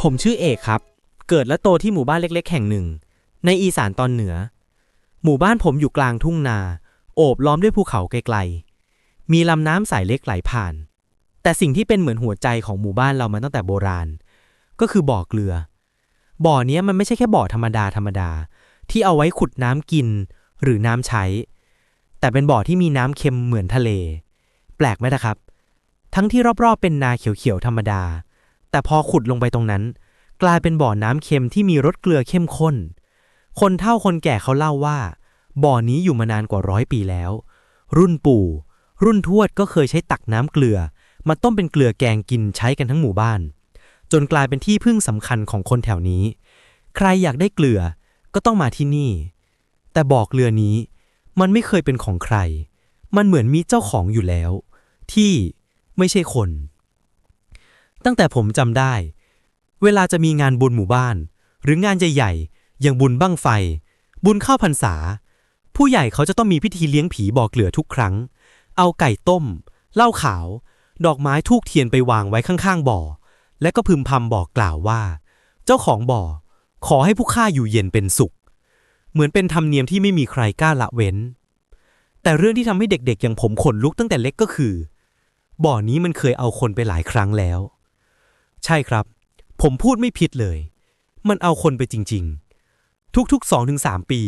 ผมชื่อเอกครับ เกิดและโตที่หมู่บ้านเล็ก ๆ แห่งหนึ่ง ในอีสานตอนเหนือ หมู่บ้านผมอยู่กลางทุ่งนา โอบล้อมด้วยภูเขาไกลๆ มีลำน้ำสายเล็กไหลผ่าน แต่สิ่งที่เป็นเหมือนหัวใจของหมู่บ้านเรามาตั้งแต่โบราณ ก็คือบ่อเกลือ บ่อเนี้ยมันไม่ใช่แค่บ่อธรรมดาธรรมดา ที่เอาไว้ขุดน้ำกินหรือน้ำใช้ แต่เป็นบ่อที่มีน้ำเค็มเหมือนทะเล แปลกไหมนะครับ ทั้งที่รอบๆเป็นนาเขียวๆธรรมดา แต่พอขุดลงไปตรงนั้น กลายเป็นบ่อน้ำเค็มที่มีรสเกลือเข้มข้น คนเฒ่าคนแก่เขาเล่าว่า บ่อนี้อยู่มานานกว่าร้อยปีแล้ว รุ่นปู่ รุ่นทวดก็เคยใช้ตักน้ำเกลือ มาต้มเป็นเกลือแกงกินใช้กันทั้งหมู่บ้าน จนกลายเป็นที่พึ่งสำคัญของคนแถวนี้ ใครอยากได้เกลือก็ต้องมาที่นี่ แต่บ่อเกลือนี้ มันไม่เคยเป็นของใคร มันเหมือนมีเจ้าของอยู่แล้ว ที่ไม่ใช่คน ตั้งแต่ผมจำได้ เวลาจะมีงานบุญหมู่บ้าน หรืองานใหญ่ๆ อย่างบุญบั้งไฟ บุญเข้าพรรษา ผู้ใหญ่เขาจะต้องมีพิธีเลี้ยงผีบ่อเกลือทุกครั้ง เอาไก่ต้ม เหล้าขาว ดอกไม้ทูกเทียนไปวางไว้ข้างๆบ่อ และก็พึมพำบอกกล่าวว่า เจ้าของบ่อ ขอให้ผู้ฆ่าอยู่เย็นเป็นสุข เหมือนเป็นธรรมเนียมที่ไม่มีใครกล้าละเว้น แต่เรื่องที่ทำให้เด็กๆ อย่างผมขนลุกตั้งแต่เล็กก็คือ บ่อนี้มันเคยเอาคนไปหลายครั้งแล้ว ใช่ครับ ผมพูดไม่ผิดเลย มันเอาคนไปจริง ๆ ทุกๆ2-3ปี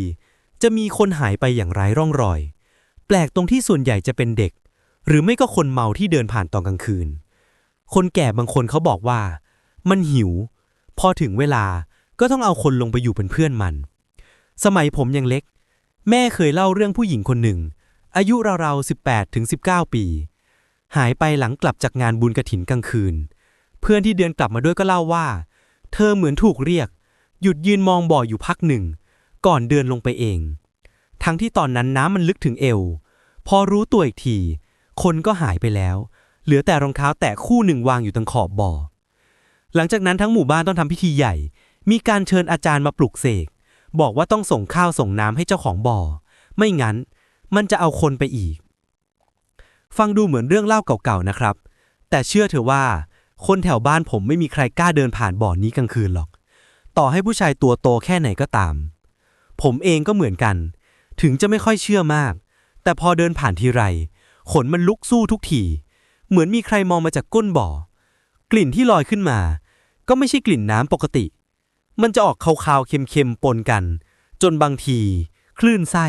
จะมีคนหายไปอย่างไร้ร่องรอย แปลกตรงที่ส่วนใหญ่จะเป็นเด็ก หรือไม่ก็คนเมาที่เดินผ่านตอนกลางคืน คนแก่บางคนเขาบอกว่า มันหิว พอถึงเวลาก็ต้องเอาคนลงไปอยู่เป็นเพื่อนมัน สมัยผมยังเล็ก แม่เคยเล่าเรื่องผู้หญิงคนหนึ่ง อายุราวๆ18ถึง19 ปี หายไปหลังกลับจากงานบุญกระถินกลางคืน เพื่อนที่เดินกลับมาด้วยก็เล่าว่า เธอเหมือนถูกเรียก หยุดยืนมองบ่ออยู่พักหนึ่ง ก่อนเดินลงไปเอง ทั้งที่ตอนนั้นน้ำมันลึกถึงเอว พอรู้ตัวอีกที คนก็หายไปแล้ว เหลือแต่รองเท้าแตะคู่หนึ่งวางอยู่ตรงขอบบ่อ หลังจากนั้นทั้งหมู่บ้านต้องทำพิธีใหญ่ มีการเชิญอาจารย์มาปลุกเสก บอกว่าต้องส่งข้าวส่งน้ำให้เจ้าของบ่อ ไม่งั้น มันจะเอาคนไปอีก ฟังดูเหมือนเรื่องเล่าเก่าๆนะครับ แต่เชื่อเถอะว่า คนแถวบ้านผมไม่มีใครกล้าเดินผ่านบ่อนนี้กลางคืนหรอก ต่อให้ผู้ชายตัวโตแค่ไหนก็ตาม ผมเองก็เหมือนกัน ถึงจะไม่ค่อยเชื่อมาก แต่พอเดินผ่านทีไร ขนมันลุกสู้ทุกที เหมือนมีใครมองมาจากก้นบ่อ กลิ่นที่ลอยขึ้นมา ก็ไม่ใช่กลิ่นน้ำปกติ มันจะออกคาวๆเค็มๆปนกัน จนบางที คลื่นไส้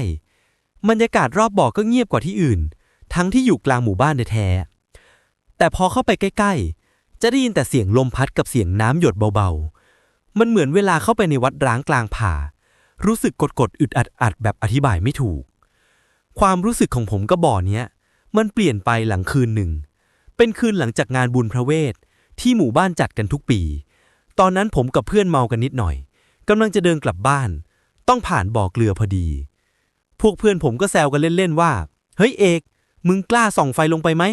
บรรยากาศรอบบ่อก็เงียบกว่าที่อื่น ทั้งที่อยู่กลางหมู่บ้านแท้แต่พอเข้าไปใกล้ๆ จะได้ยินแต่เสียงลมพัดกับเสียงน้ำหยดเบาๆ มันเหมือนเวลาเข้าไปในวัดร้างกลางป่า รู้สึกกดๆอึดอัดๆแบบอธิบายไม่ถูก ความรู้สึกของผมก็บ่อเนี้ย มันเปลี่ยนไปหลังคืนหนึ่ง เป็นคืนหลังจากงานบุญพระเวท ที่หมู่บ้านจัดกันทุกปี ตอนนั้นผมกับเพื่อนเมากันนิดหน่อยกำลังจะเดินกลับบ้าน ต้องผ่านบ่อเกลือพอดี พวกเพื่อนผมก็แซวกันเล่นๆว่า เฮ้ยเอก มึงกล้าส่องไฟลงไปไหม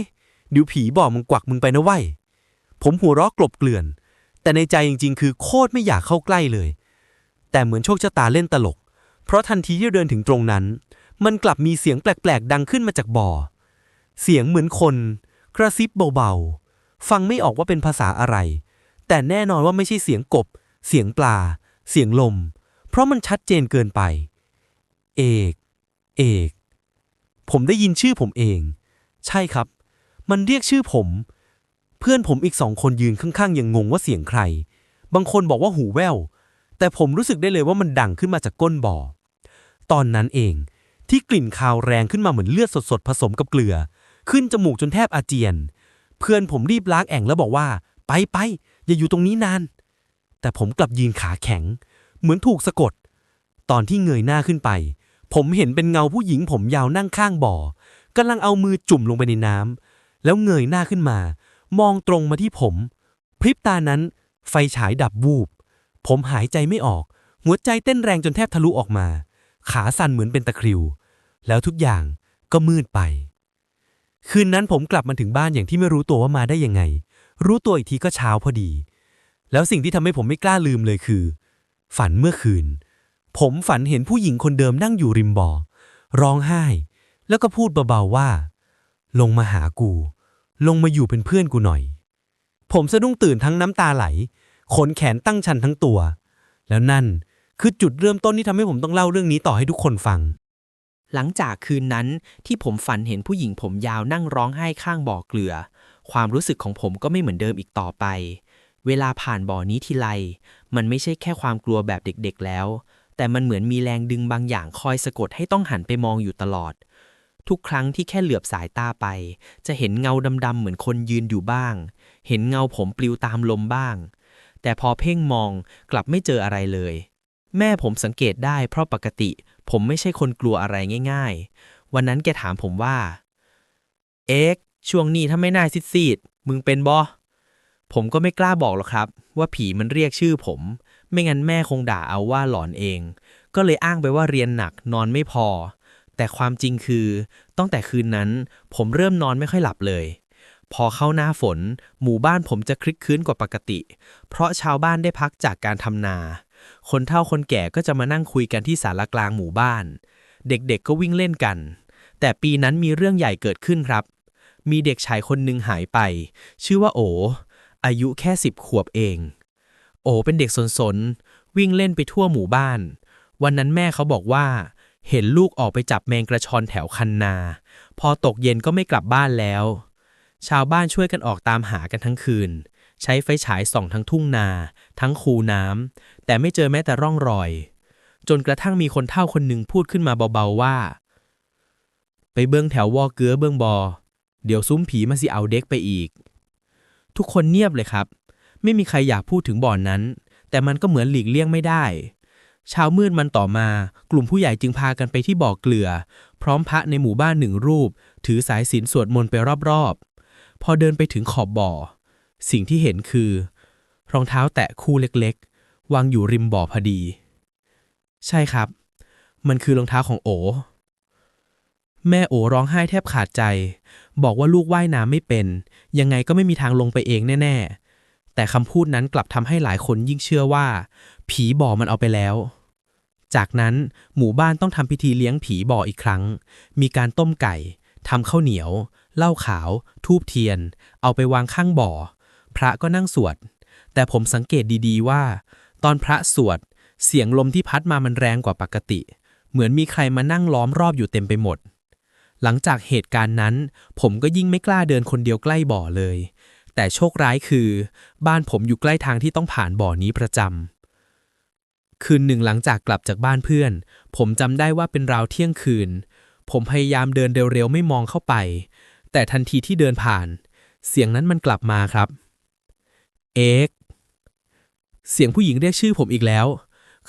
เดี๋ยวผีบ่อมึงกวักมึงไปนะเว้ย ผมหัวเราะกลบเกลื่อน แต่ในใจจริงๆ คือโคตรไม่อยากเข้าใกล้เลย แต่เหมือนโชคชะตาเล่นตลก เพราะทันทีที่เดินถึงตรงนั้น มันกลับมีเสียงแปลกๆ ดังขึ้นมาจากบ่อ เสียงเหมือนคน กระซิบเบาๆ ฟังไม่ออกว่าเป็นภาษาอะไร แต่แน่นอนว่าไม่ใช่เสียงกบ เสียงปลา เสียงลม เพราะมันชัดเจนเกินไป เอก เอก ผมได้ยินชื่อผมเอง ใช่ครับ มันเรียกชื่อผม พื่อนผมอีกสองคนยืนข้างๆยังงงว่าเสียงใคร บางคนบอกว่าหูแว่ว แต่ผมรู้สึกได้เลยว่ามันดังขึ้นมาจากก้นบ่อ ตอนนั้นเอง ที่กลิ่นคาวแรงขึ้นมาเหมือนเลือดสดๆ ผสมกับเกลือ ขึ้นจมูกจนแทบอาเจียน เพื่อนผมรีบล้างแอ่งแล้วบอกว่า ไปไปอย่าอยู่ตรงนี้นาน แต่ผมกลับยืนขาแข็ง เหมือนถูกสะกด ตอนที่เงยหน้าขึ้นไป ผมเห็นเป็นเงาผู้หญิงผมยาวนั่งข้างบ่อกำลังเอามือจุ่มลงไปในน้ำแล้วเงยหน้าขึ้นมา มองตรงมาที่ผม พริบตานั้น ไฟฉายดับวูบ ผมหายใจไม่ออก หัวใจเต้นแรงจนแทบทะลุออกมา ขาสั่นเหมือนเป็นตะคริว แล้วทุกอย่างก็มืดไป คืนนั้นผมกลับมาถึงบ้านอย่างที่ไม่รู้ตัวว่ามาได้ยังไง รู้ตัวอีกทีก็เช้าพอดี แล้วสิ่งที่ทำให้ผมไม่กล้าลืมเลยคือ ฝันเมื่อคืน ผมฝันเห็นผู้หญิงคนเดิมนั่งอยู่ริมบ่อ ร้องไห้ แล้วก็พูดเบาๆว่า ลงมาหากู ลงมาอยู่เป็นเพื่อนกูหน่อย ผมสะดุ้งตื่นทั้งน้ำตาไหล ขนแขนตั้งชันทั้งตัว แล้วนั่นคือจุดเริ่มต้นที่ทำให้ผมต้องเล่าเรื่องนี้ต่อให้ทุกคนฟัง หลังจากคืนนั้นที่ผมฝันเห็นผู้หญิงผมยาวนั่งร้องไห้ข้างบ่อเกลือ ความรู้สึกของผมก็ไม่เหมือนเดิมอีกต่อไป เวลาผ่านบ่อนี้ทีไร มันไม่ใช่แค่ความกลัวแบบเด็กๆแล้ว แต่มันเหมือนมีแรงดึงบางอย่างคอยสะกดให้ต้องหันไปมองอยู่ตลอด ทุกครั้งที่แค่เหลือบสายตาไป จะเห็นเงาดำๆเหมือนคนยืนอยู่บ้าง เห็นเงาผมปลิวตามลมบ้าง แต่พอเพ่งมองกลับไม่เจออะไรเลย แม่ผมสังเกตได้เพราะปกติ ผมไม่ใช่คนกลัวอะไรง่าย ๆ วันนั้นแกถามผมว่า เอ็กช่วงนี้ถ้าไม่น่าซีดๆมึงเป็นบอผมก็ไม่กล้าบอกหรอกครับ ว่าผีมันเรียกชื่อผม ไม่งั้นแม่คงด่าเอาว่าหลอนเอง ก็เลยอ้างไปว่าเรียนหนักนอนไม่พอ แต่ความจริงคือตั้งแต่คืนนั้น ผมเริ่มนอนไม่ค่อยหลับเลย พอเข้าหน้าฝน หมู่บ้านผมจะคลึกคื้นกว่าปกติ เพราะชาวบ้านได้พักจากการทำนา คนเฒ่าคนแก่ก็จะมานั่งคุยกันที่ศาลากลางหมู่บ้าน เด็กๆก็วิ่งเล่นกัน แต่ปีนั้นมีเรื่องใหญ่เกิดขึ้นครับ มีเด็กชายคนหนึ่งหายไป ชื่อว่าโอ อายุแค่สิบขวบเอง โอเป็นเด็กสนๆวิ่งเล่นไปทั่วหมู่บ้าน วันนั้นแม่เขาบอกว่า เห็นลูกออกไปจับแมงกระชอนแถวคันนา พอตกเย็นก็ไม่กลับบ้านแล้ว ชาวบ้านช่วยกันออกตามหากันทั้งคืน ใช้ไฟฉายส่องทั้งทุ่งนา ทั้งคูน้ำแต่ไม่เจอแม้แต่ร่องรอย จนกระทั่งมีคนเฒ่าคนหนึ่งพูดขึ้นมาเบาๆว่า ไปเบื้องแถววอเกือเบื้องบอ เดี๋ยวซุ้มผีมาสิเอาเด็กไปอีก ทุกคนเงียบเลยครับ ไม่มีใครอยากพูดถึงบ่อนนั้น แต่มันก็เหมือนหลีกเลี่ยงไม่ได้ เช้ามืดมันต่อมา กลุ่มผู้ใหญ่จึงพากันไปที่บ่อเกลือ พร้อมพระในหมู่บ้านหนึ่งรูป ถือสายศีลสวดมนต์ไปรอบๆ พอเดินไปถึงขอบบ่อ สิ่งที่เห็นคือ รองเท้าแตะคู่เล็กๆ วางอยู่ริมบ่อพอดี ใช่ครับ มันคือรองเท้าของโอ แม่โอร้องไห้แทบขาดใจ บอกว่าลูกว่ายน้ำไม่เป็น ยังไงก็ไม่มีทางลงไปเองแน่ ๆแต่คำพูดนั้นกลับทำให้หลายคนยิ่งเชื่อว่า ผีบ่อมันเอาไปแล้ว จากนั้นหมู่บ้านต้องทำพิธีเลี้ยงผีบ่ออีกครั้ง มีการต้มไก่ทำข้าวเหนียว เหล้าขาว ทูบเทียน เอาไปวางข้างบ่อ พระก็นั่งสวด แต่ผมสังเกตดีๆว่า ตอนพระสวด เสียงลมที่พัดมามันแรงกว่าปกติ เหมือนมีใครมานั่งล้อมรอบอยู่เต็มไปหมด หลังจากเหตุการณ์นั้น ผมก็ยิ่งไม่กล้าเดินคนเดียวใกล้บ่อเลย แต่โชคร้ายคือ บ้านผมอยู่ใกล้ทางที่ต้องผ่านบ่อนี้ประจำ คืนหนึ่งหลังจากกลับจากบ้านเพื่อน ผมจำได้ว่าเป็นราวเที่ยงคืน ผมพยายามเดินเร็วๆไม่มองเข้าไป แต่ทันทีที่เดินผ่าน เสียงนั้นมันกลับมาครับ เอ็กเสียงผู้หญิงเรียกชื่อผมอีกแล้ว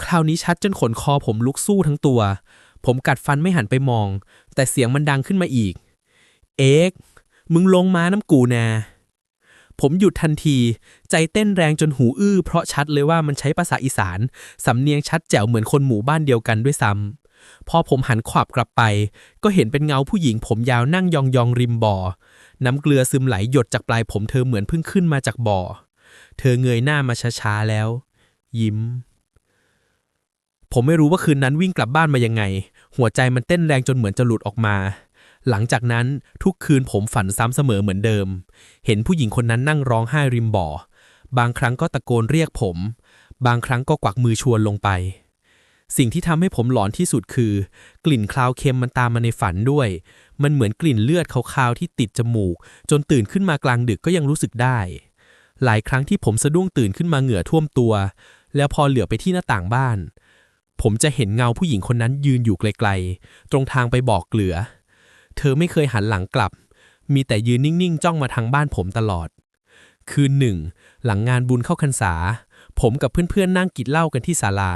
คราวนี้ชัดจนขนคอผมลุกสู้ทั้งตัว ผมกัดฟันไม่หันไปมอง แต่เสียงมันดังขึ้นมาอีก เอ็กมึงลงมาน้ำกูแนา ผมหยุดทันที ใจเต้นแรงจนหูอื้อเพราะชัดเลยว่ามันใช้ภาษาอีสาน สำเนียงชัดแจ๋วเหมือนคนหมู่บ้านเดียวกันด้วยซ้ำพอผมหันขวับกลับไป ก็เห็นเป็นเงาผู้หญิงผมยาวนั่งยองๆริมบ่อ น้ำเกลือซึมไหลหยดจากปลายผมเธอเหมือนเพิ่งขึ้นมาจากบ่อ เธอเงยหน้ามาช้าๆแล้ว ยิ้ม ผมไม่รู้ว่าคืนนั้นวิ่งกลับบ้านมายังไง หัวใจมันเต้นแรงจนเหมือนจะหลุดออกมา หลังจากนั้นทุกคืนผมฝันซ้ำเสมอเหมือนเดิม เห็นผู้หญิงคนนั้นนั่งร้องไห้ริมบ่อ บางครั้งก็ตะโกนเรียกผม บางครั้งก็กวักมือชวนลงไป สิ่งที่ทำให้ผมหลอนที่สุดคือ กลิ่นคลาวเค็มมันตามมาในฝันด้วย มันเหมือนกลิ่นเลือดขาวๆที่ติดจมูก จนตื่นขึ้นมากลางดึกก็ยังรู้สึกได้ หลายครั้งที่ผมสะดุ้งตื่นขึ้นมาเหงื่อท่วมตัว แล้วพอเหลือไปที่หน้าต่างบ้าน ผมจะเห็นเงาผู้หญิงคนนั้นยืนอยู่ไกลๆ ตรงทางไปบอกเกลือ เธอไม่เคยหันหลังกลับ มีแต่ยืนนิ่งๆ จ้องมาทางบ้านผมตลอด คืนหนึ่ง หลังงานบุญเข้าพรรษา ผมกับเพื่อนๆนั่งกินเหล้ากันที่ศาลา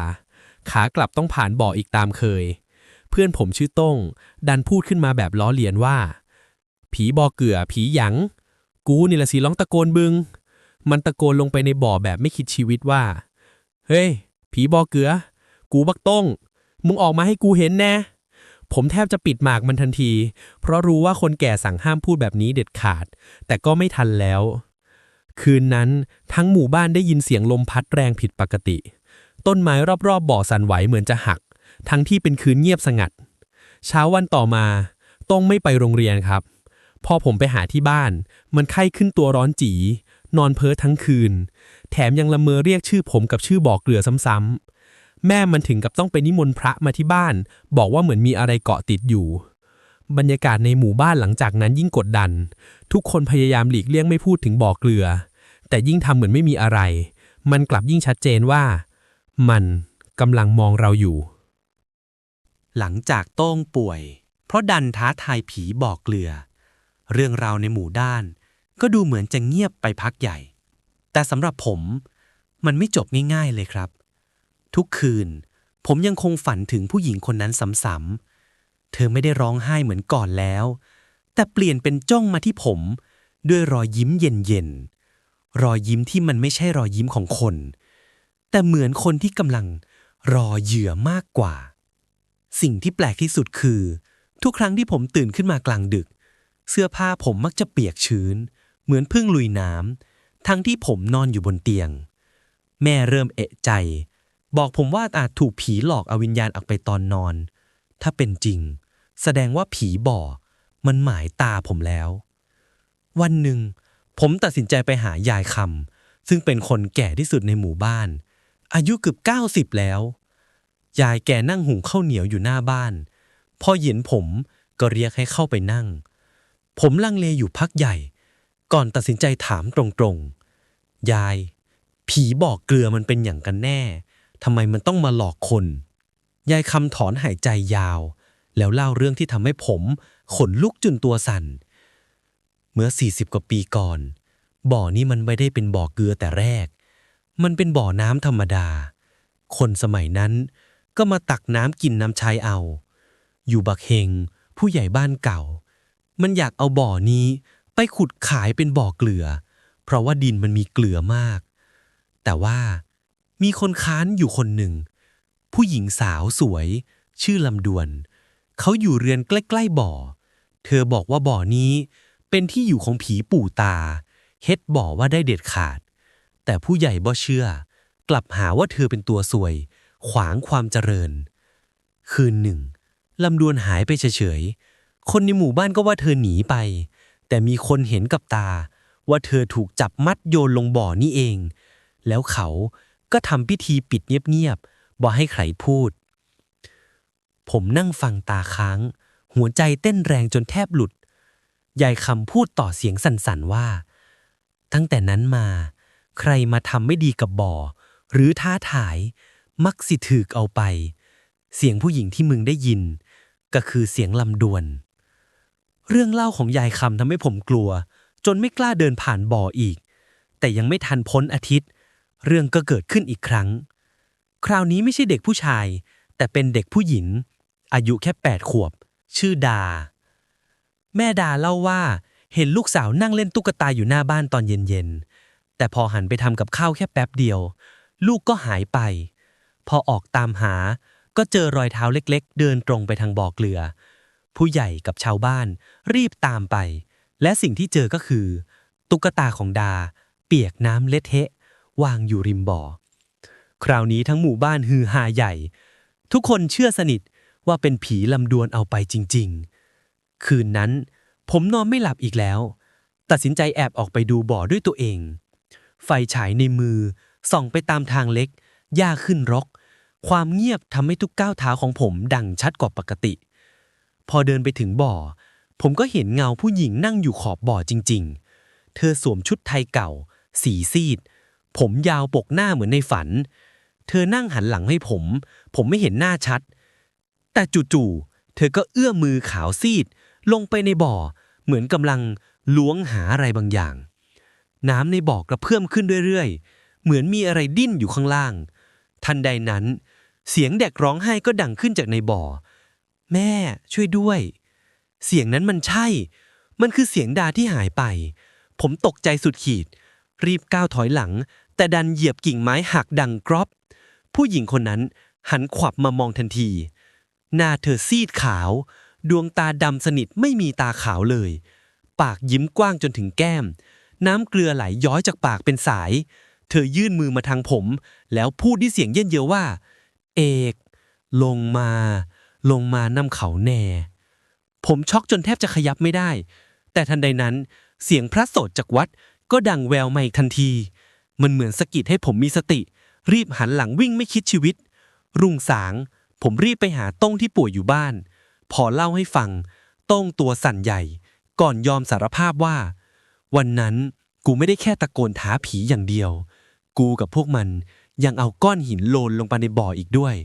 ขากลับต้องผ่านบ่ออีกตามเคย เพื่อนผมชื่อต้ง ดันพูดขึ้นมาแบบล้อเลียนว่า ผีบ่อเกลือผีหยัง กูนี่ละสิร้องตะโกนบึง มันตะโกนลงไปในบ่อแบบไม่คิดชีวิตว่า เฮ้ย ผีบ่อเกลือ กูบักต้ง มึงออกมาให้กูเห็นแน่ ผมแทบจะปิดหมากมันทันที เพราะรู้ว่าคนแก่สั่งห้ามพูดแบบนี้เด็ดขาด แต่ก็ไม่ทันแล้ว คืนนั้นทั้งหมู่บ้านได้ยินเสียงลมพัดแรงผิดปกติ ต้นไม้รอบๆบบ่อสั่นไหวเหมือนจะหัก ทั้งที่เป็นคืนเงียบสงัด เช้าวันต่อมา ต้องไม่ไปโรงเรียนครับ พอผมไปหาที่บ้าน มันไข้ขึ้นตัวร้อนจี นอนเพ้อทั้งคืน แถมยังละเมอเรียกชื่อผมกับชื่อบ่อเกลือซ้ำๆ แม่มันถึงกับต้องไปนิมนต์พระมาที่บ้าน บอกว่าเหมือนมีอะไรเกาะติดอยู่ บรรยากาศในหมู่บ้านหลังจากนั้นยิ่งกดดัน ทุกคนพยายามหลีกเลี่ยงไม่พูดถึงบ่อเกลือ แต่ยิ่งทำเหมือนไม่มีอะไร มันกลับยิ่งชัดเจนว่า มันกำลังมองเราอยู่ หลังจากโต้งป่วย เพราะดันท้าทายผีบอกเกลือ เรื่องราวในหมู่ด้าน ก็ดูเหมือนจะเงียบไปพักใหญ่ แต่สำหรับผม มันไม่จบง่ายๆเลยครับ ทุกคืน ผมยังคงฝันถึงผู้หญิงคนนั้นซ้ำๆ เธอไม่ได้ร้องไห้เหมือนก่อนแล้ว แต่เปลี่ยนเป็นจ้องมาที่ผม ด้วยรอยยิ้มเย็นๆ รอยยิ้มที่มันไม่ใช่รอยยิ้มของคน แต่เหมือนคนที่กำลังรอเหยื่อมากกว่า สิ่งที่แปลกที่สุดคือ ทุกครั้งที่ผมตื่นขึ้นมากลางดึก เสื้อผ้าผมมักจะเปียกชื้น เหมือนเพิ่งลุยน้ำทั้งที่ผมนอนอยู่บนเตียง แม่เริ่มเอะใจ บอกผมว่าอาจถูกผีหลอกเอาวิญญาณออกไปตอนนอน ถ้าเป็นจริง แสดงว่าผีบ่อ มันหมายตาผมแล้ว วันหนึ่ง ผมตัดสินใจไปหายายคำซึ่งเป็นคนแก่ที่สุดในหมู่บ้าน อายุเกือบ 90 แล้ว ยายแกนั่งหุงข้าวเหนียวอยู่หน้าบ้าน พอเห็นผมก็เรียกให้เข้าไปนั่ง ผมลังเลอยู่พักใหญ่ ก่อนตัดสินใจถามตรงๆ ยาย ผีบอกเกลือมันเป็นอย่างกันแน่ ทำไมมันต้องมาหลอกคน ยายคำถอนหายใจยาว แล้วเล่าเรื่องที่ทำให้ผมขนลุกจนตัวสั่น เมื่อ 40 กว่าปีก่อน บ่อนี้มันไม่ได้เป็นบ่อเกลือแต่แรก มันเป็นบ่อน้ำธรรมดา คนสมัยนั้นก็มาตักน้ำกินน้ำใช้เอา อยู่บักเฮงผู้ใหญ่บ้านเก่า มันอยากเอาบ่อนี้ไปขุดขายเป็นบ่อเกลือ เพราะว่าดินมันมีเกลือมาก แต่ว่า มีคนค้านอยู่คนหนึ่ง ผู้หญิงสาวสวย ชื่อลำดวน เขาอยู่เรือนใกล้ๆบ่อ เธอบอกว่าบ่อนี้เป็นที่อยู่ของผีปู่ตา เฮ็ดบ่อว่าได้เด็ดขาด แต่ผู้ใหญ่บ่เชื่อ กลับหาว่าเธอเป็นตัวสวย ขวางความเจริญ คืนหนึ่งลำดวนหายไปเฉยๆ คนในหมู่บ้านก็ว่าเธอหนีไป แต่มีคนเห็นกับตา ว่าเธอถูกจับมัดโยนลงบ่อนี่เอง แล้วเขา ก็ทำพิธีปิดเงียบๆบ่ให้ใครพูด ผมนั่งฟังตาค้าง หัวใจเต้นแรงจนแทบหลุด ยายคำพูดต่อเสียงสั่นๆว่า ตั้งแต่นั้นมา ใครมาทำไม่ดีกับบ่อ หรือท้าทาย มักสิถืกเอาไป เสียงผู้หญิงที่มึงได้ยิน ก็คือเสียงลำดวน เรื่องเล่าของยายคำทำให้ผมกลัว จนไม่กล้าเดินผ่านบ่ออีก แต่ยังไม่ทันพ้นอาทิตย์ เรื่องก็เกิดขึ้นอีกครั้ง คราวนี้ไม่ใช่เด็กผู้ชาย แต่เป็นเด็กผู้หญิง อายุแค่แปดขวบ ชื่อดา แม่ดาเล่าว่าเห็นลูกสาวนั่งเล่นตุ๊กตาอยู่หน้าบ้านตอนเย็นๆ แต่พอหันไปทำกับข้าวแค่แป๊บเดียว ลูกก็หายไป พอออกตามหาก็เจอรอยเท้าเล็กๆ เดินตรงไปทางบ่อเกลือ ผู้ใหญ่กับชาวบ้านรีบตามไป และสิ่งที่เจอก็คือ ตุ๊กตาของดา เปียกน้ำเละเทะ วางอยู่ริมบ่อ คราวนี้ทั้งหมู่บ้านฮือฮาใหญ่ ทุกคนเชื่อสนิทว่าเป็นผีลำดวนเอาไปจริง ๆ คืนนั้นผมนอนไม่หลับอีกแล้ว ตัดสินใจแอบออกไปดูบ่อด้วยตัวเอง ไฟฉายในมือส่องไปตามทางเล็กหญ้าขึ้นรก ความเงียบทำให้ทุกก้าวเท้าของผมดังชัดกว่าปกติ พอเดินไปถึงบ่อ ผมก็เห็นเงาผู้หญิงนั่งอยู่ขอบบ่อจริง ๆ เธอสวมชุดไทยเก่า สีซีด ผมยาวปกหน้าเหมือนในฝัน เธอนั่งหันหลังให้ผม ผมไม่เห็นหน้าชัด แต่จู่ๆ เธอก็เอื้อมมือขาวซีด ลงไปในบ่อ เหมือนกำลังล้วงหาอะไรบางอย่าง น้ำในบ่อกระเพื่อมขึ้นเรื่อยๆ เหมือนมีอะไรดิ้นอยู่ข้างล่าง ทันใดนั้น เสียงเด็กร้องไห้ก็ดังขึ้นจากในบ่อ แม่ช่วยด้วย เสียงนั้นมันใช่ มันคือเสียงดาที่หายไป ผมตกใจสุดขีด รีบก้าวถอยหลัง แต่ดันเหยียบกิ่งไม้หักดังกรอบ ผู้หญิงคนนั้นหันขวับมามองทันที หน้าเธอซีดขาว ดวงตาดำสนิทไม่มีตาขาวเลย ปากยิ้มกว้างจนถึงแก้ม น้ำเกลือไหลย้อยจากปากเป็นสาย เธอยื่นมือมาทางผม แล้วพูดด้วยเสียงเย็นเยียวว่า เอก ลงมา ลงมานำเขาแน่ ผมช็อกจนแทบจะขยับไม่ได้ แต่ทันใดนั้น เสียงพระโสดจากวัดก็ดังแววมาอีกทันที มันเหมือนสะกิดให้ผมมีสติ รีบหันหลังวิ่งไม่คิดชีวิต รุ่งสาง ผมรีบไปหาต้งที่ป่วยอยู่บ้าน พอเล่าให้ฟัง ต้งตัวสั่นใหญ่ ก่อนยอมสารภาพว่า วันนั้นกูไม่ได้แค่ตะโกนท้าผีอย่างเดียว กูกับพวกมันยังเอาก้อนหินโลนลงไปในบ่ออีกด้วย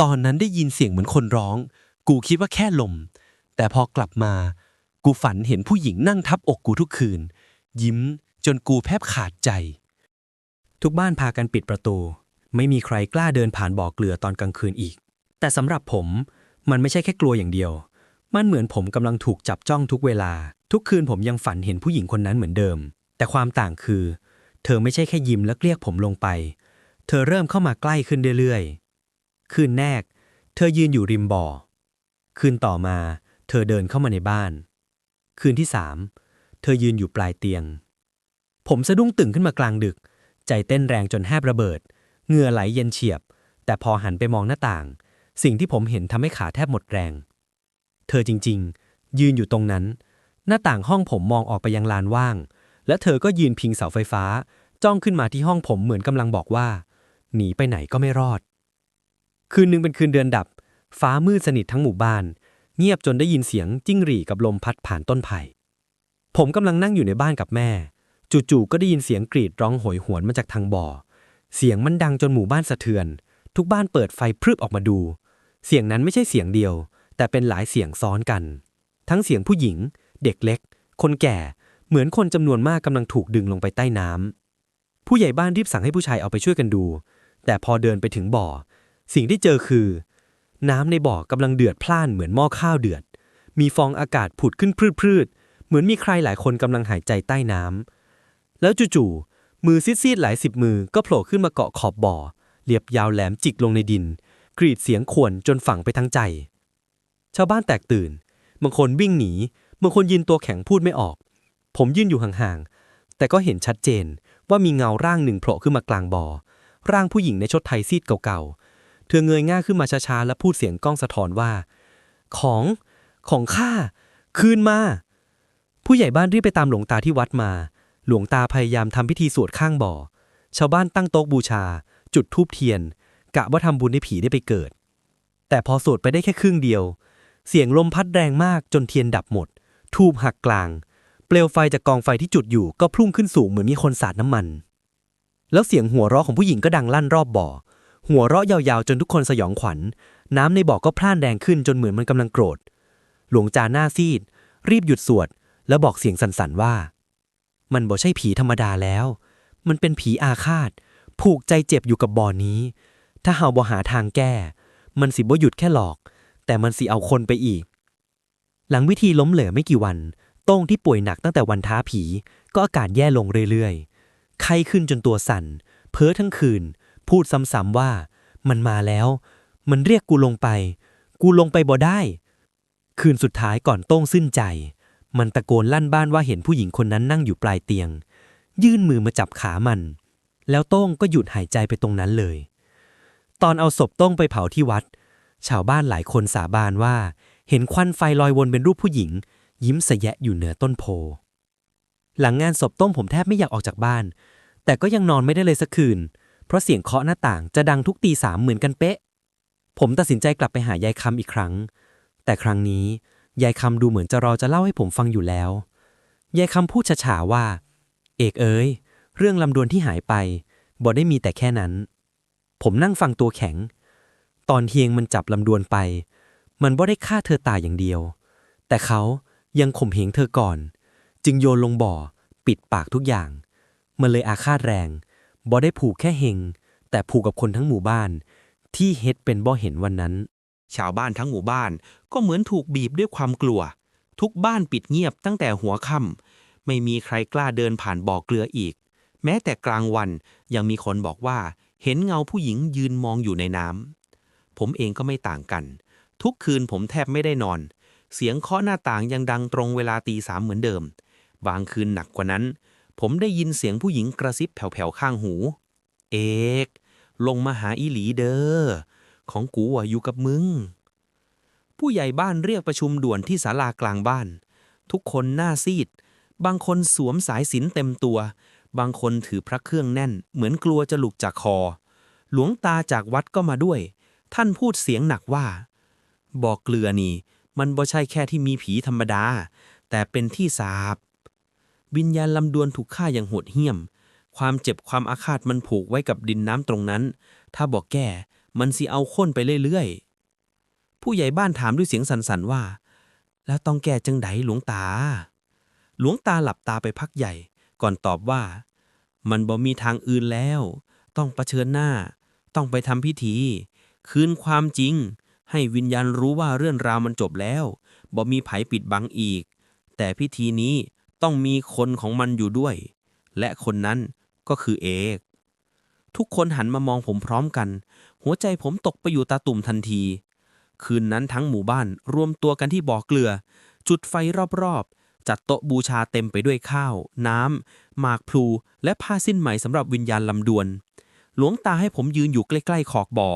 ตอนนั้นได้ยินเสียงเหมือนคนร้อง กูคิดว่าแค่ลม แต่พอกลับมา กูฝันเห็นผู้หญิงนั่งทับอกกูทุกคืน ยิ้มจนกูแทบขาดใจ ทุกบ้านพากันปิดประตู ไม่มีใครกล้าเดินผ่านบ่อเกลือตอนกลางคืนอีก แต่สำหรับผมมันไม่ใช่แค่กลัวอย่างเดียว มันเหมือนผมกำลังถูกจับจ้องทุกเวลา ทุกคืนผมยังฝันเห็นผู้หญิงคนนั้นเหมือนเดิม แต่ความต่างคือ เธอไม่ใช่แค่ยิ้มและเกลียกผมลงไป เธอเริ่มเข้ามาใกล้ขึ้นเรื่อยๆ คืนแรก เธอยืนอยู่ริมบ่อ คืนต่อมา เธอเดินเข้ามาในบ้าน คืนที่สามเธอยืนอยู่ปลายเตียง ผมสะดุ้งตื่นขึ้นมากลางดึก ใจเต้นแรงจนแทบระเบิด เหงื่อไหลเย็นเฉียบ แต่พอหันไปมองหน้าต่าง สิ่งที่ผมเห็นทำให้ขาแทบหมดแรง เธอจริง ๆ ยืนอยู่ตรงนั้น หน้าต่างห้องผมมองออกไปยังลานว่าง และเธอก็ยืนพิงเสาไฟฟ้า จ้องขึ้นมาที่ห้องผมเหมือนกำลังบอกว่า หนีไปไหนก็ไม่รอด คืนหนึ่งเป็นคืนเดือนดับ ฟ้ามืดสนิททั้งหมู่บ้าน เงียบจนได้ยินเสียงจิ้งหรีกับลมพัดผ่านต้นไผ่ผมกำลังนั่งอยู่ในบ้านกับแม่ จู่ๆก็ได้ยินเสียงกรีดร้องโหยหวนมาจากทางบ่อ เสียงมันดังจนหมู่บ้านสะเทือน ทุกบ้านเปิดไฟพรึบออกมาดู เสียงนั้นไม่ใช่เสียงเดียว แต่เป็นหลายเสียงซ้อนกัน ทั้งเสียงผู้หญิง เด็กเล็ก คนแก่ เหมือนคนจำนวนมากกำลังถูกดึงลงไปใต้น้ำผู้ใหญ่บ้านรีบสั่งให้ผู้ชายเอาไปช่วยกันดู แต่พอเดินไปถึงบ่อ สิ่งที่เจอคือ น้ำในบ่อกำลังเดือดพล่านเหมือนหม้อข้าวเดือด มีฟองอากาศผุดขึ้นพรืดๆเหมือนมีใครหลายคนกำลังหายใจใต้น้ำ แล้วจู่ๆมือซีดๆหลายสิบมือก็โผล่ขึ้นมาเกาะขอบบ่อเรียบยาวแหลมจิกลงในดิน กรีดเสียงข่วนจนฝังไปทั้งใจ ชาวบ้านแตกตื่น บางคนวิ่งหนี บางคนยืนตัวแข็งพูดไม่ออก ผมยืนอยู่ห่างๆ แต่ก็เห็นชัดเจนว่ามีเงาร่างหนึ่งโผล่ขึ้นมากลางบ่อ ร่างผู้หญิงในชดไทยซีดเก่าๆ เธอเงยหน้าขึ้นมาช้าๆ และพูดเสียงก้องสะท้อนว่า ของ ของข้า คืนมา ผู้ใหญ่บ้านรีบไปตามหลวงตาที่วัดมา หลวงตาพยายามทำพิธีสวดข้างบ่อ ชาวบ้านตั้งโต๊ะบูชา จุดธูปเทียน กะว่าทำบุญให้ผีได้ไปเกิด แต่พอสวดไปได้แค่ครึ่งเดียว เสียงลมพัดแรงมากจนเทียนดับหมด ทูบหักกลาง เปลวไฟจากกองไฟที่จุดอยู่ก็พุ่งขึ้นสูงเหมือนมีคนสาดน้ำมัน แล้วเสียงหัวเราะของผู้หญิงก็ดังลั่นรอบบ่อ หัวเราะยาวๆจนทุกคนสยองขวัญ น้ำในบ่อก็พล่านแรงขึ้นจนเหมือนมันกำลังโกรธ หลวงจาหน้าซีด รีบหยุดสวด แล้วบอกเสียงสั่นๆว่า มันบ่ใช่ผีธรรมดาแล้ว มันเป็นผีอาฆาต ผูกใจเจ็บอยู่กับบ่อนี้ ถ้าเฮาบ่หาทางแก้ มันสิบ่หยุดแค่หลอก แต่มันสิเอาคนไปอีก หลังวิธีล้มเหลวไม่กี่วัน โต้งที่ป่วยหนักตั้งแต่วันท้าผี ก็อาการแย่ลงเรื่อยๆ ไข้ขึ้นจนตัวสั่น เพ้อทั้งคืน พูดซ้ำๆว่า มันมาแล้ว มันเรียกกูลงไป กูลงไปบ่ได้ คืนสุดท้ายก่อนโต้งสิ้นใจ มันตะโกนลั่นบ้านว่าเห็นผู้หญิงคนนั้นนั่งอยู่ปลายเตียง ยื่นมือมาจับขามัน แล้วโต้งก็หยุดหายใจไปตรงนั้นเลย ตอนเอาศพโต้งไปเผาที่วัด ชาวบ้านหลายคนสาบานว่า เห็นควันไฟลอยวนเป็นรูปผู้หญิง ยิ้มสะแยะอยู่เหนือต้นโพ หลังงานศพโต้งผมแทบไม่อยากออกจากบ้าน แต่ก็ยังนอนไม่ได้เลยสักคืน เพราะเสียงเคาะหน้าต่างจะดังทุกตีสามเหมือนกันเป๊ะ ผมตัดสินใจกลับไปหายายคำอีกครั้ง แต่ครั้งนี้ ยายคำดูเหมือนจะรอจะเล่าให้ผมฟังอยู่แล้ว ยายคำพูดฉาๆว่า เอกเอ๋ย เรื่องลำดวนที่หายไปบ่ได้มีแต่แค่นั้น ผมนั่งฟังตัวแข็ง ตอนเฮียงมันจับลำดวนไป มันบ่ได้ฆ่าเธอตายอย่างเดียว แต่เขายังข่มเหงเธอก่อน จึงโยนลงบ่อ ปิดปากทุกอย่าง มันเลยอาฆาตแรงบ่ได้ผูกแค่เฮง แต่ผูกกับคนทั้งหมู่บ้าน ที่เฮ็ดเป็นบ่เห็นวันนั้น ชาวบ้านทั้งหมู่บ้าน ก็เหมือนถูกบีบด้วยความกลัว ทุกบ้านปิดเงียบตั้งแต่หัวค่ำไม่มีใครกล้าเดินผ่านบ่อเกลืออีก แม้แต่กลางวันยังมีคนบอกว่า เห็นเงาผู้หญิงยืนมองอยู่ในน้ำผมเองก็ไม่ต่างกัน ทุกคืนผมแทบไม่ได้นอน เสียงเคาะหน้าต่างยังดังตรงเวลาตีสามเหมือนเดิม บางคืนหนักกว่านั้น ผมได้ยินเสียงผู้หญิงกระซิบแผ่วๆข้างหู เอกลงมาหาอีหลีเด้อของกูอะอยู่กับมึง ผู้ใหญ่บ้านเรียกประชุมด่วนที่ศาลากลางบ้าน ทุกคนหน้าซีด บางคนสวมสายสินเต็มตัว บางคนถือพระเครื่องแน่น เหมือนกลัวจะหลุกจากคอ หลวงตาจากวัดก็มาด้วย ท่านพูดเสียงหนักว่า บอกเกลือนี่ มันบ่ใช่แค่ที่มีผีธรรมดา แต่เป็นที่สาบ วิญญาณลำดวนถูกฆ่าอย่างโหดเหี้ยม ความเจ็บความอาฆาตมันผูกไว้กับดินน้ำตรงนั้น ถ้าบอกแก้มันสิเอาค้นไปเรื่อยๆ ผู้ใหญ่บ้านถามด้วยเสียงสั่นๆว่า แล้วต้องแก้จังไดหลวงตา หลวงตาหลับตาไปพักใหญ่ ก่อนตอบว่า มันบ่มีทางอื่นแล้ว ต้องเผชิญหน้า ต้องไปทำพิธี คืนความจริง ให้วิญญาณรู้ว่าเรื่องราวมันจบแล้วบ่มีไผปิดบังอีก แต่พิธีนี้ต้องมีคนของมันอยู่ด้วย และคนนั้นก็คือเอกทุกคนหันมามองผมพร้อมกัน หัวใจผมตกไปอยู่ตาตุ่มทันที คืนนั้นทั้งหมู่บ้านรวมตัวกันที่บ่อเกลือ จุดไฟรอบๆ จัดโต๊ะบูชาเต็มไปด้วยข้าว น้ำหมากพลู และผ้าสิ้นไหมสำหรับวิญญาณลำดวน หลวงตาให้ผมยืนอยู่ใกล้ๆขอกบ่อ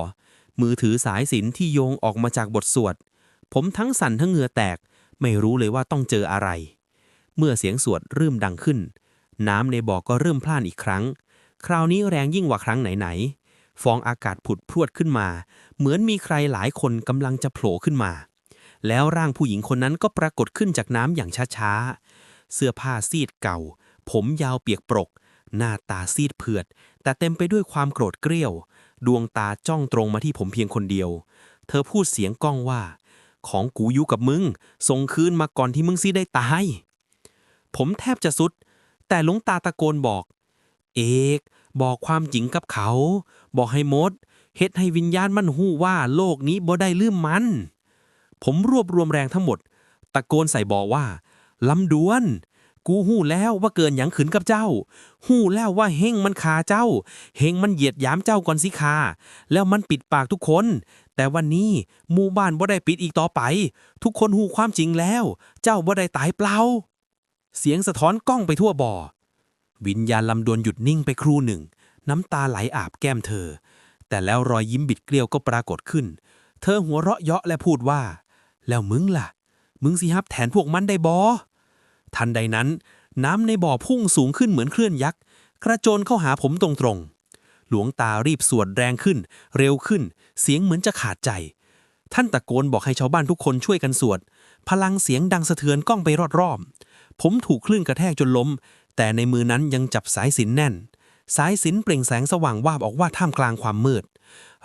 มือถือสายสินที่โยงออกมาจากบทสวด ผมทั้งสั่นทั้งเหงื่อแตก ไม่รู้เลยว่าต้องเจออะไร เมื่อเสียงสวดเริ่มดังขึ้น น้ำในบ่อก็เริ่มพล่านอีกครั้ง คราวนี้แรงยิ่งกว่าครั้งไหนๆ ฟองอากาศผุดพรวดขึ้นมา เหมือนมีใครหลายคนกำลังจะโผล่ขึ้นมา แล้วร่างผู้หญิงคนนั้นก็ปรากฏขึ้นจากน้ำอย่างช้าๆ เสื้อผ้าซีดเก่า ผมยาวเปียกปรก หน้าตาซีดเผือด แต่เต็มไปด้วยความโกรธเกรี้ยว ดวงตาจ้องตรงมาที่ผมเพียงคนเดียว เธอพูดเสียงก้องว่า ของกูอยู่กับมึง ส่งคืนมาก่อนที่มึงสิได้ตาย ผมแทบจะสุด แต่หลวงตาตะโกนบอก เอก บอกความจริงกับเขา บอกให้มดเฮ็ดให้วิญญาณมันหู้ว่าโลกนี้บ่ได้ลืมมัน ผมรวบรวมแรงทั้งหมด ตะโกนใส่บอกว่าลำดวน กูหู้แล้วว่าเกินหยังขืนกับเจ้า หู้แล้วว่าเฮงมันขาเจ้า เฮงมันเหยียดหยามเจ้าก่อนสิคาแล้วมันปิดปากทุกคน แต่วันนี้หมู่บ้านบ่ได้ปิดอีกต่อไป ทุกคนหูความจริงแล้ว เจ้าบ่ได้ตายเปล่า เสียงสะท้อนก้องไปทั่วบ่อ วิญญาณลำดวนหยุดนิ่งไปครู่หนึ่ง น้ำตาไหลอาบแก้มเธอ แต่แล้วรอยยิ้มบิดเกลียวก็ปรากฏขึ้น เธอหัวเราะเยาะและพูดว่า แล้วมึงล่ะ มึงสิฮับแทนพวกมันได้บอทันใดนั้น น้ำในบ่อพุ่งสูงขึ้นเหมือนเคลื่อนยักษ์ กระโจนเข้าหาผมตรงๆ หลวงตารีบสวดแรงขึ้น เร็วขึ้น เสียงเหมือนจะขาดใจ ท่านตะโกนบอกให้ชาวบ้านทุกคนช่วยกันสวด พลังเสียงดังสะเทือนก้องไปรอบๆผมถูกคลื่นกระแทกจนล้ม แต่ในมือนั้นยังจับสายสินแน่น สายสินเปล่งแสงสว่างวาบออกว่าท่ามกลางความมืด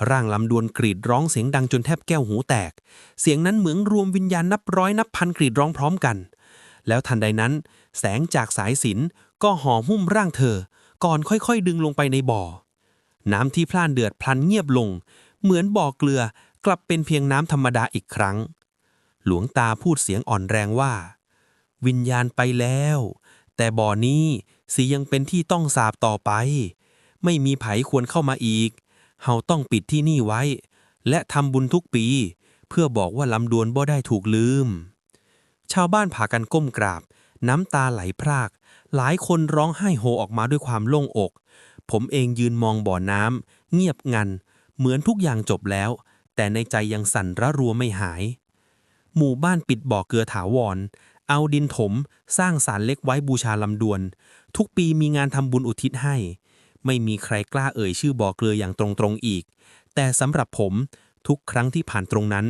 ร่างลำดวนกรีดร้องเสียงดังจนแทบแก้วหูแตก เสียงนั้นเหมือนรวมวิญญาณนับร้อยนับพันกรีดร้องพร้อมกัน แล้วทันใดนั้น แสงจากสายสินก็ห่อหุ้มร่างเธอ ก่อนค่อยๆ ดึงลงไปในบ่อ น้ำที่พล่านเดือดพลันเงียบลง เหมือนบ่อเกลือกลับเป็นเพียงน้ำธรรมดาอีกครั้ง หลวงตาพูดเสียงอ่อนแรงว่า วิญญาณไปแล้ว แต่บ่อนี้สิยังเป็นที่ต้องสาบต่อไป ไม่มีไผควรเข้ามาอีก เฮาต้องปิดที่นี่ไว้ และทำบุญทุกปี เพื่อบอกว่าลำดวนบ่ได้ถูกลืม ชาวบ้านพากันก้มกราบ น้ำตาไหลพราก หลายคนร้องไห้โฮออกมาด้วยความโล่งอก ผมเองยืนมองบ่อน้ำเงียบงัน เหมือนทุกอย่างจบแล้ว แต่ในใจยังสั่นระรัวไม่หาย หมู่บ้านปิดบ่อเกลือถาวร เอาดินถม สร้างศาลเล็กไว้บูชาลำดวน ทุกปีมีงานทำบุญอุทิศให้ ไม่มีใครกล้าเอ่ยชื่อบ่อเกลืออย่างตรงๆอีก แต่สำหรับผมทุกครั้งที่ผ่านตรงนั้น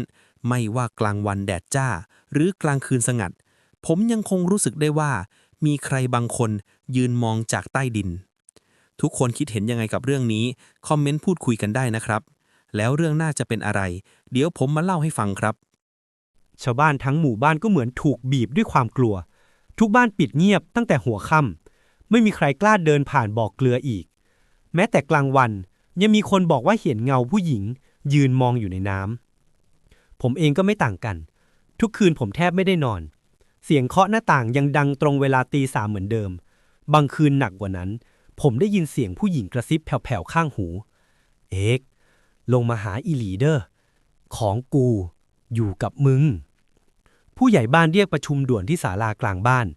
ไม่ว่ากลางวันแดดจ้า หรือกลางคืนสงัด ผมยังคงรู้สึกได้ว่า มีใครบางคนยืนมองจากใต้ดิน ทุกคนคิดเห็นยังไงกับเรื่องนี้ คอมเมนต์พูดคุยกันได้นะครับ แล้วเรื่องน่าจะเป็นอะไร เดี๋ยวผมมาเล่าให้ฟังครับ ชาวบ้านทั้งหมู่บ้านก็เหมือนถูกบีบด้วยความกลัว ทุกบ้านปิดเงียบตั้งแต่หัวค่ำไม่มีใครกล้าเดินผ่านบ่อเกลืออีก แม้แต่กลางวันยังมีคนบอกว่าเห็นเงาผู้หญิง ยืนมองอยู่ในน้ำผมเองก็ไม่ต่างกัน ทุกคืนผมแทบไม่ได้นอน เสียงเคาะหน้าต่างยังดังตรงเวลาตีสามเหมือนเดิม บางคืนหนักกว่านั้น ผมได้ยินเสียงผู้หญิงกระซิบแผ่วๆข้างหู เอกลงมาหาอีหลีเดอร์ของกูอยู่กับมึง ผู้ใหญ่บ้านเรียกประชุมด่วนที่ศาลากลางบ้าน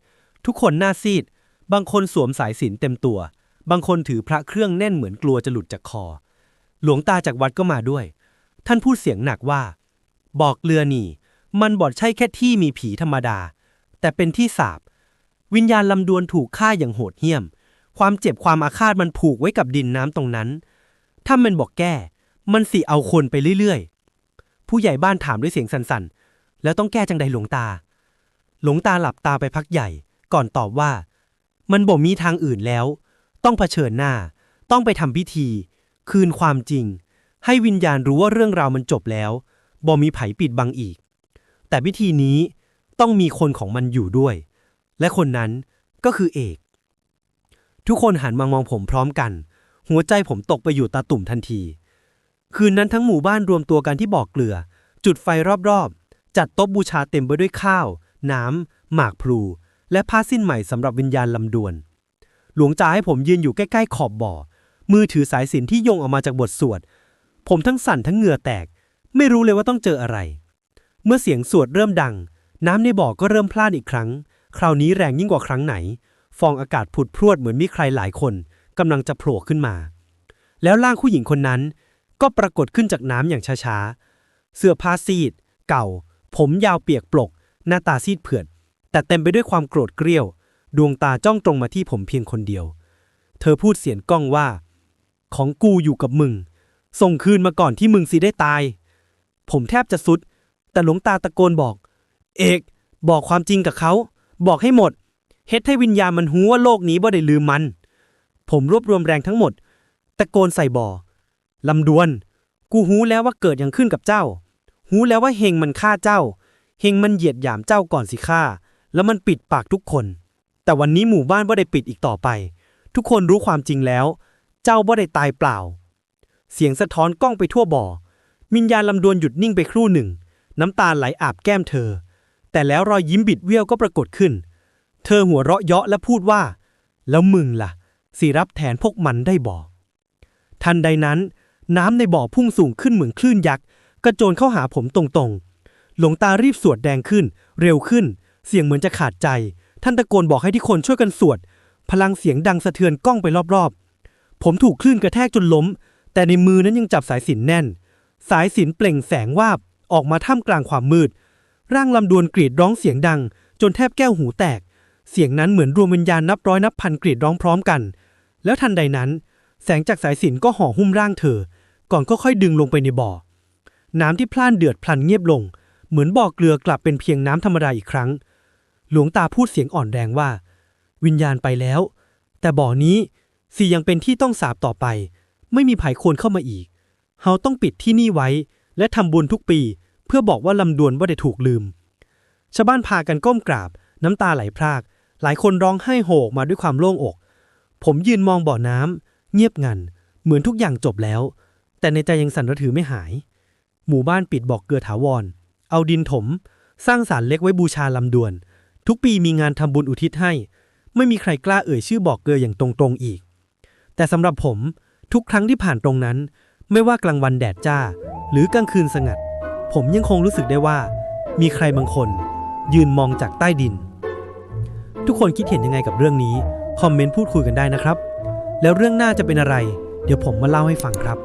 ทุกคนหน้าซีด บางคนสวมสายสิญจนเต็มตัว บางคนถือพระเครื่องแน่นเหมือนกลัวจะหลุดจากคอ หลวงตาจากวัดก็มาด้วย ท่านพูดเสียงหนักว่า บอกเรือนี่มันบอดใช่แค่ที่มีผีธรรมดา แต่เป็นที่สาบ วิญญาณลำดวนถูกฆ่าอย่างโหดเหี้ยม ความเจ็บความอาฆาตมันผูกไว้กับดินน้ำตรงนั้น ถ้ามันบอกแก้ มันสิเอาคนไปเรื่อยๆ ผู้ใหญ่บ้านถามด้วยเสียงสั่นๆ แล้วต้องแก้จังใดหลวงตา หลวงตาหลับตาไปพักใหญ่ ก่อนตอบว่า มันบ่มีทางอื่นแล้ว ต้องเผชิญหน้า ต้องไปทำพิธี คืนความจริง ให้วิญญาณรู้ว่าเรื่องราวมันจบแล้วบ่มีไผปิดบังอีก แต่พิธีนี้ต้องมีคนของมันอยู่ด้วย และคนนั้นก็คือเอก ทุกคนหันมามองผมพร้อมกัน หัวใจผมตกไปอยู่ตาตุ่มทันที คืนนั้นทั้งหมู่บ้านรวมตัวกันที่บ่อกเกลือ จุดไฟรอบ จัดโต๊ะบูชาเต็มไปด้วยข้าว น้ำ หมากพลู และผ้าสิ้นใหม่สำหรับวิญญาณลำดวน หลวงจ่าให้ผมยืนอยู่ใกล้ๆขอบบ่อ มือถือสายสินที่โยงออกมาจากบทสวด ผมทั้งสั่นทั้งเหงื่อแตก ไม่รู้เลยว่าต้องเจออะไร เมื่อเสียงสวดเริ่มดัง น้ำในบ่อก็เริ่มพล่านอีกครั้ง คราวนี้แรงยิ่งกว่าครั้งไหน ฟองอากาศผุดพรวดเหมือนมีใครหลายคนกำลังจะโผล่ขึ้นมา แล้วร่างผู้หญิงคนนั้น ก็ปรากฏขึ้นจากน้ำอย่างช้าๆ เสื้อผ้าซีด เก่า ผมยาวเปียกปลก หน้าตาซีดเผือด แต่เต็มไปด้วยความโกรธเกรี้ยว ดวงตาจ้องตรงมาที่ผมเพียงคนเดียว เธอพูดเสียงก้องว่า ของกูอยู่กับมึง ส่งคืนมาก่อนที่มึงสิได้ตาย ผมแทบจะสุด แต่หลวงตาตะโกนบอก เอก บอกความจริงกับเขา บอกให้หมด เฮ็ดให้วิญญาณมันหูว่าโลกนี้บ่ได้ลืมมัน ผมรวบรวมแรงทั้งหมด ตะโกนใส่บ่อลำดวน กูหูแล้วว่าเกิดอย่างขึ้นกับเจ้า หูแล้วว่าเฮงมันฆ่าเจ้า เฮงมันเหยียดหยามเจ้าก่อนสิฆ่า แล้วมันปิดปากทุกคน แต่วันนี้หมู่บ้านบ่าได้ปิดอีกต่อไป ทุกคนรู้ความจริงแล้ว เจ้าบ่าได้ตายเปล่า เสียงสะท้อนกล้องไปทั่วบ่อมิญญาลำดวนหยุดนิ่งไปครู่หนึ่ง น้ำตาไหลอาบแก้มเธอ แต่แล้วรอยยิ้มบิดเบี้ยวก็ปรากฏขึ้น เธอหัวเราะเยาะและพูดว่า แล้วมึงล่ะ สิรับแทนพวกมันได้บ่ทันใดนั้น น้ำในบ่อพุ่งสูงขึ้นเหมือนคลื่นยักษ์ กระโจนเข้าหาผมตรงๆ หลวงตารีบสวดแดงขึ้น เร็วขึ้น เสียงเหมือนจะขาดใจ ท่านตะโกนบอกให้ทุกคนช่วยกันสวด พลังเสียงดังสะเทือนกล้องไปรอบๆ ผมถูกคลื่นกระแทกจนล้ม แต่ในมือนั้นยังจับสายสินแน่น สายสินเปล่งแสงวาบออกมาท่ามกลางความมืด ร่างลำดวนกรีดร้องเสียงดัง จนแทบแก้วหูแตก เสียงนั้นเหมือนรวมวิญญาณนับร้อยนับพันกรีดร้องพร้อมกัน แล้วทันใดนั้น แสงจากสายสินก็ห่อหุ้มร่างเธอ ก่อนก็ค่อยดึงลงไปในบ่อ น้ำที่พล่านเดือดพลันเงียบลง เหมือนบ่อเกลือกลับเป็นเพียงน้ำธรรมดาอีกครั้ง หลวงตาพูดเสียงอ่อนแรงว่า วิญญาณไปแล้ว แต่บ่อนี้สิยังเป็นที่ต้องสาบต่อไป ไม่มีไผควรเข้ามาอีกเฮาต้องปิดที่นี่ไว้ และทำบุญทุกปี เพื่อบอกว่าลำดวนว่าได้ถูกลืม ชาวบ้านพากันก้มกราบ น้ำตาไหลพราก หลายคนร้องไห้โฮมาด้วยความโล่งอก ผมยืนมองบ่อน้ำเงียบงัน เหมือนทุกอย่างจบแล้ว แต่ในใจยังสั่นระถือไม่หาย หมู่บ้านปิดบอกเกลือถาวร เอาดินถม สร้างศาลเล็กไว้บูชาลำดวน ทุกปีมีงานทำบุญอุทิศให้ ไม่มีใครกล้าเอ่ยชื่อบอกเกลืออย่างตรงๆอีก แต่สำหรับผมทุกครั้งที่ผ่านตรงนั้น ไม่ว่ากลางวันแดดจ้า หรือกลางคืนสงัด ผมยังคงรู้สึกได้ว่า มีใครบางคน ยืนมองจากใต้ดิน ทุกคนคิดเห็นยังไงกับเรื่องนี้ คอมเมนต์พูดคุยกันได้นะครับ แล้วเรื่องหน้าจะเป็นอะไร เดี๋ยวผมมาเล่าให้ฟังครับ